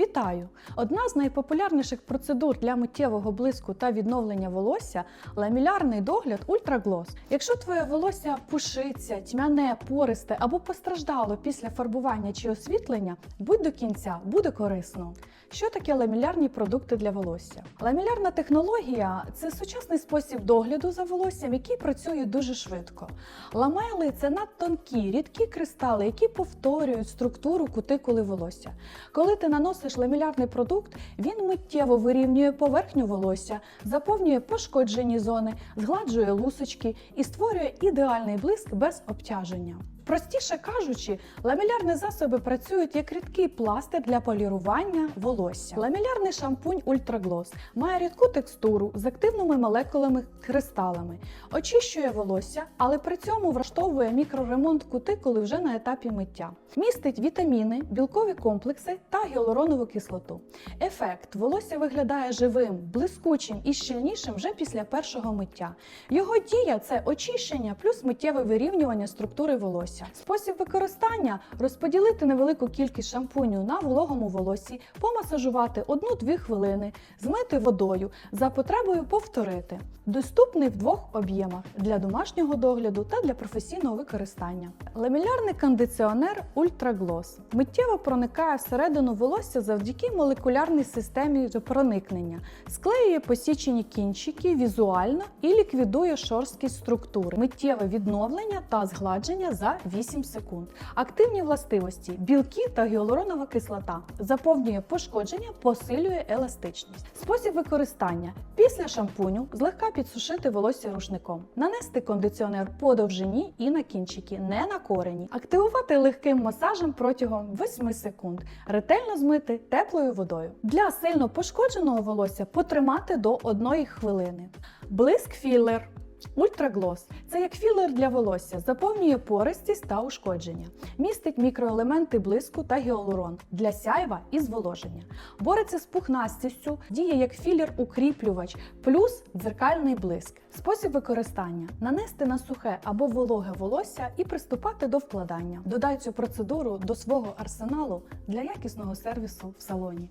Вітаю! Одна з найпопулярніших процедур для миттєвого блиску та відновлення волосся ламілярний догляд Ультраглос. Якщо твоє волосся пушиться, тьмяне, пористе або постраждало після фарбування чи освітлення, будь до кінця, буде корисно. Що таке ламілярні продукти для волосся? Ламілярна технологія це сучасний спосіб догляду за волоссям, який працює дуже швидко. Ламели це надтонкі, рідкі кристали, які повторюють структуру кутикули волосся. Коли ти наносиш ламелярний продукт, він миттєво вирівнює поверхню волосся, заповнює пошкоджені зони, згладжує лусочки і створює ідеальний блиск без обтяження. Простіше кажучи, ламелярні засоби працюють як рідкий пластир для полірування волосся. Ламелярний шампунь Ультраглос має рідку текстуру з активними молекулами кристалами, очищує волосся, але при цьому влаштовує мікроремонт кутикули вже на етапі миття. Містить вітаміни, білкові комплекси та гіалуронову кислоту. Ефект волосся виглядає живим, блискучим і щільнішим вже після першого миття. Його дія це очищення плюс миттєве вирівнювання структури волосся. Спосіб використання розподілити невелику кількість шампуню на вологому волоссі, помасажувати 1-2 хвилини, змити водою, за потребою повторити. Доступний в двох об'ємах для домашнього догляду та для професійного використання. Ламелярний кондиціонер Ультраглос миттєво проникає всередину волосся завдяки молекулярній системі проникнення, склеює посічені кінчики візуально і ліквідує шорсткість структури, миттєве відновлення та згладження за 8 секунд. Активні властивості білки та гіалуронова кислота заповнює пошкодження, посилює еластичність. Спосіб використання після шампуню злегка підсушити волосся рушником, нанести кондиціонер по довжині і на кінчики, не на корені, активувати легким масажем протягом 8 секунд, ретельно змити теплою водою. Для сильно пошкодженого волосся потримати до 1 хвилини. Блиск філер. Ультраглос це як філер для волосся, заповнює пористість та ушкодження, містить мікроелементи блиску та гіалурон для сяйва і зволоження, бореться з пухнастістю, діє як філер-укріплювач, плюс дзеркальний блиск. Спосіб використання: нанести на сухе або вологе волосся і приступати до вкладання. Додай цю процедуру до свого арсеналу для якісного сервісу в салоні.